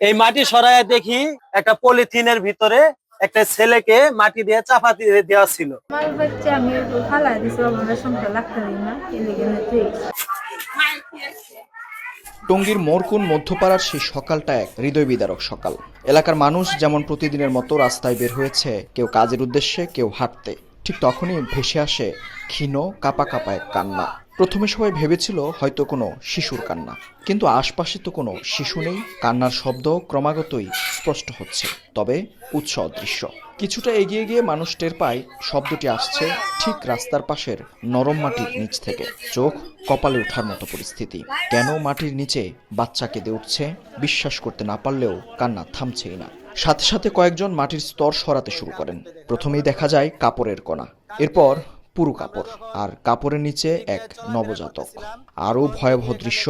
এই মাটি সরায় দেখি একটা পলিথিনের ভিতরে একটা ছেলেকে মাটি দিয়ে চাপা দিয়ে দেওয়া ছিল। টঙ্গীর মোরকুন মধ্যপাড়ার সেই সকালটা এক হৃদয় বিদারক সকাল। এলাকার মানুষ যেমন প্রতিদিনের মতো রাস্তায় বের হয়েছে কেউ কাজের উদ্দেশ্যে কেউ হাঁটতে ঠিক তখনই ভেসে আসে ক্ষীণ কাপা কাপা এক কান্না। প্রথমে সবাই ভেবেছিল হয়তো কোনো শিশুর কান্না। কিন্তু আশপাশে তো কোনো শিশু নেই, কান্নার শব্দ ক্রমাগতই স্পষ্ট হচ্ছে, তবে উৎস অদৃশ্য। কিছুটা এগিয়ে গিয়ে মানুষ টের পায়, শব্দটি আসছে ঠিক রাস্তার পাশের নরম মাটির নিচ থেকে। চোখ কপালে ওঠার মতো পরিস্থিতি। কেন মাটির নিচে বাচ্চা কেঁদে উঠছে? বিশ্বাস করতে না পারলেও কান্না থামছেই না। সাথে সাথে কয়েকজন মাটির স্তর সরাতে শুরু করেন। প্রথমেই দেখা যায় কাপড়ের কণা। এরপর পুরো কাপড় আর কাপড়ের নিচে এক নবজাতক। আরও ভয়াবহ দৃশ্য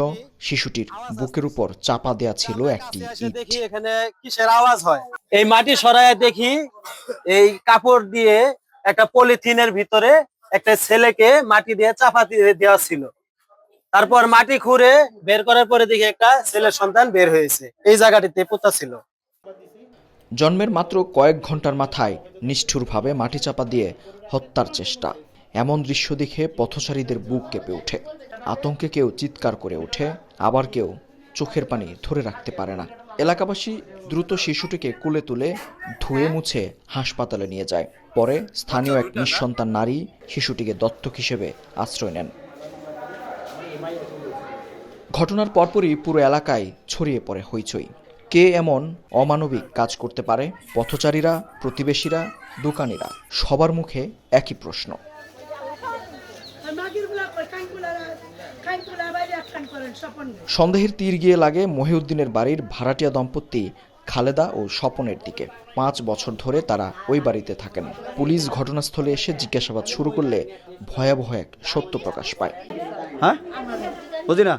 শিশুটির বুকের উপর চাপা দেয়া ছিল একটি দেখি এখানে কিসের আওয়াজ হয়? এই মাটি সরায় দেখি এই কাপড় দিয়ে একটা পলিথিনের ভিতরে একটা ছেলেকে মাটি দিয়ে চাপা দিয়ে দেওয়া ছিল। তারপর মাটি খুঁড়ে বের করার পরে দেখি একটা ছেলের সন্তান বের হয়েছে। এই জায়গাটিতে পোতা ছিল। জন্মের মাত্র কয়েক ঘণ্টার মাথায় নিষ্ঠুরভাবে মাটি চাপা দিয়ে হত্যার চেষ্টা। এমন দৃশ্য দেখে পথচারীদের বুক কেঁপে ওঠে। আতঙ্কে কেউ চিৎকার করে ওঠে, আবার কেউ চোখের পানি ধরে রাখতে পারে না। এলাকাবাসী দ্রুত শিশুটিকে কুলে তুলে ধুয়ে মুছে হাসপাতালে নিয়ে যায়। পরে স্থানীয় এক নিঃসন্তান নারী শিশুটিকে দত্তক হিসেবে আশ্রয় নেন। ঘটনার পরপরই পুরো এলাকায় ছড়িয়ে পড়ে হইচই। কে এমন অমানবিক কাজ করতে পারে? পথচারীরা, প্রতিবেশীরা, দোকানিরা, সবার মুখে একই প্রশ্ন। সন্দেহের তীর গিয়ে লাগে মহিউদ্দিনের বাড়ির ভাড়াটিয়া দম্পতি খালেদা ও স্বপনের দিকে। পাঁচ বছর ধরে তারা ওই বাড়িতে থাকেন। পুলিশ ঘটনাস্থলে এসে জিজ্ঞাসাবাদ শুরু করলে ভয়াবহ এক সত্য প্রকাশ পায়। হ্যাঁ? বুঝি না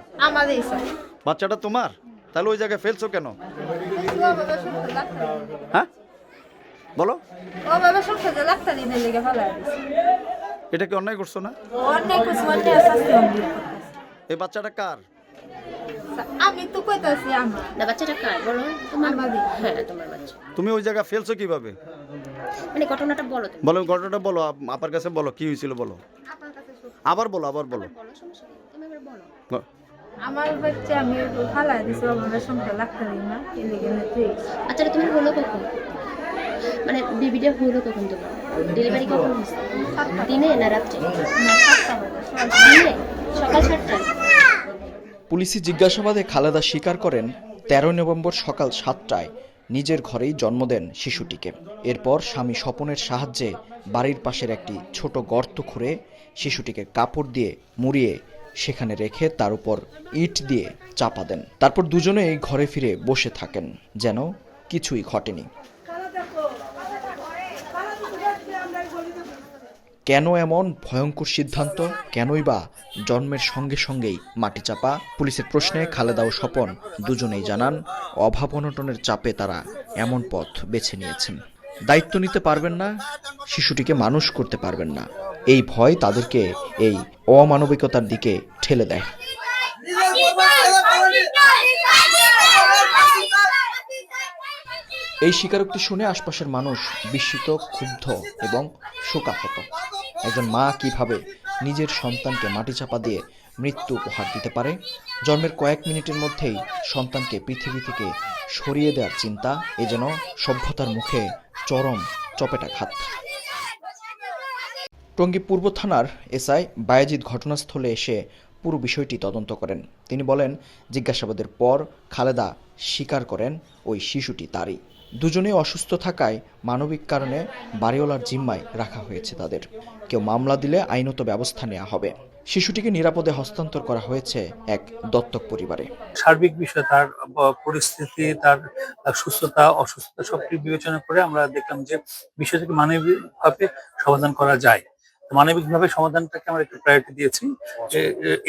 বাচ্চাটা তোমার? তাহলে ওই জায়গায় ফেলছো কেন। হ্যাঁ? বলো। এটা কি অন্যায় করছ না? এই বাচ্চাটা কার? আমি তো কইতাছি আমার। না বাচ্চাটা কার? বলো। তোমার। হ্যাঁ তোমার বাচ্চা। তুমি ওই জায়গায় ফেলছো কীভাবে? মানে ঘটনাটা বলো তুমি। বলো ঘটনাটা বলো আপার কাছে বলো কি হয়েছিল বলো। আবার বলো আবার বলো। আমার বাচ্চা আমি ফালাই দিছি আমার সংখ্যা লাগতে দিই না আচ্ছা তুমি বলো কখন? মানে বেবিটা হলো কখন তোমার? ডেলিভারি কখন হয়েছে? দিনে না রাত্রে? দিনে? সকাল সাতটায়? পুলিশি জিজ্ঞাসাবাদে খালেদা স্বীকার করেন তেরো নভেম্বর সকাল সাতটায় নিজের ঘরেই জন্ম দেন শিশুটিকে। এরপর স্বামী স্বপনের সাহায্যে বাড়ির পাশের একটি ছোট গর্ত খুঁড়ে শিশুটিকে কাপড় দিয়ে মুড়িয়ে সেখানে রেখে তার উপর ইট দিয়ে চাপা দেন। তারপর দুজনেই ঘরে ফিরে বসে থাকেন যেন কিছুই ঘটেনি। কেন এমন ভয়ঙ্কর সিদ্ধান্ত? কেনই বা? জন্মের সঙ্গে সঙ্গেই মাটি চাপা? পুলিশের প্রশ্নে খালেদা ও স্বপন দুজনেই জানান, অভাব অনটনের চাপে তারা এমন পথ বেছে নিয়েছেন। দায়িত্ব নিতে পারবেন না, শিশুটিকে মানুষ করতে পারবেন না। এই ভয় তাদেরকে এই অমানবিকতার দিকে ঠেলে দেয়। এই স্বীকারোক্তি শুনে আশপাশের মানুষ বিস্মিত, ক্ষুব্ধ এবং শোকাহত। একজন মা কীভাবে নিজের সন্তানকে মাটি চাপা দিয়ে মৃত্যু উপহার দিতে পারে? জন্মের কয়েক মিনিটের মধ্যেই সন্তানকে পৃথিবী থেকে সরিয়ে দেওয়ার চিন্তা, এ যেন সভ্যতার মুখে চরম চপেটাঘাত টঙ্গী পূর্ব থানার এসআই বায়াজিৎ ঘটনাস্থলে এসে পুরো বিষয়টি তদন্ত করেন। তিনি বলেন, জিজ্ঞাসাবাদের পর খালেদা স্বীকার করেন ওই শিশুটি তারই। দুজনেই অসুস্থ থাকায় মানবিক কারণে বাড়িওয়ালার জিম্মায় রাখা হয়েছে তাদের। কেউ মামলা দিলে আইনত ব্যবস্থা নেওয়া হবে। শিশুটিকে নিরাপদে হস্তান্তর করা হয়েছে এক দত্তক পরিবারে। সার্বিক বিষয় তার পরিস্থিতি, তার তার সুস্থতা, অসুস্থতা সবটি বিবেচনা করে আমরা দেখলাম যে বিষয়টিকে মানবিকভাবে সমাধান করা যায়। মানবিকভাবে সমাধানটাকে আমরা একটু প্রায়োরিটি দিয়েছি।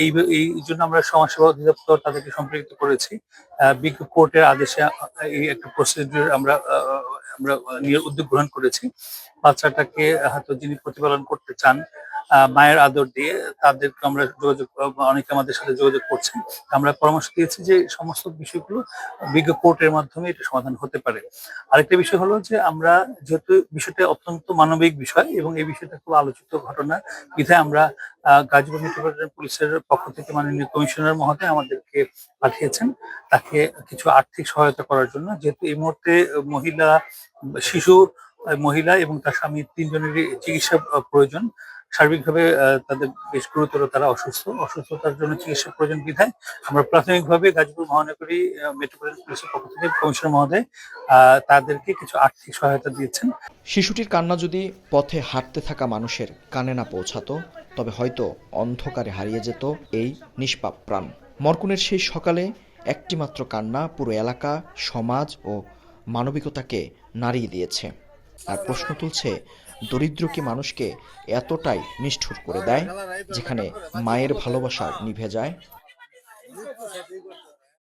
এই এই জন্য আমরা সমাজসেবা অধিদপ্তর তাদেরকে সম্পৃক্ত করেছি। বিজ্ঞ কোর্টের আদেশে এই একটা প্রসিডিউর আমরা আমরা নিয়ে উদ্যোগ গ্রহণ করেছি। বাচ্চাটাকে হয়তো যিনি প্রতিপালন করতে চান মায়ের আদর দিয়ে তাদেরকে আমরা যোগাযোগ, অনেকে আমাদের সাথে যোগাযোগ করছেন। আমরা পরামর্শ দিয়েছি যে সমস্ত বিষয়গুলো বিজ্ঞ কোর্টের মাধ্যমে এটা সমাধান হতে পারে। আরেকটা বিষয় হলো যে আমরা যেহেতু বিষয়টা অত্যন্ত মানবিক বিষয় এবং এই বিষয়টা খুব আলোচিত ঘটনা, বিধায় আমরা গাজীপুর মেট্রোপলিটন পুলিশের পক্ষ থেকে মাননীয় কমিশনার মহোদয় আমাদেরকে পাঠিয়েছেন তাকে কিছু আর্থিক সহায়তা করার জন্য। যেহেতু এই মুহূর্তে মহিলা, শিশু, মহিলা এবং তার স্বামী তিনজনেরই চিকিৎসা প্রয়োজন সার্বিকভাবে তাদের বেশ গুরুতর তারা অসুস্থ। অসুস্থতার জন্য চিকিৎসা প্রয়োজন বিধায় আমরা প্রাথমিকভাবে গাজীপুর মহানগরী মেট্রোপলিটন পুলিশের পক্ষ থেকে কমিশনার মহোদয় তাদেরকে কিছু আর্থিক সহায়তা দিয়েছেন। শিশুটির কান্না যদি পথে হাঁটতে থাকা মানুষের কানে না পৌঁছাতো, তবে হয়তো অন্ধকারে হারিয়ে যেত এই নিষ্পাপ প্রাণ। মরকুনের সেই সকালে একটিমাত্র কান্না পুরো এলাকা, সমাজ ও মানবিকতাকে নাড়িয়ে দিয়েছে। আর প্রশ্ন তুলছে দরিদ্র কি মানুষকে এতটাই নিষ্ঠুর করে দেয় যেখানে মায়ের ভালোবাসা নিভে যায়।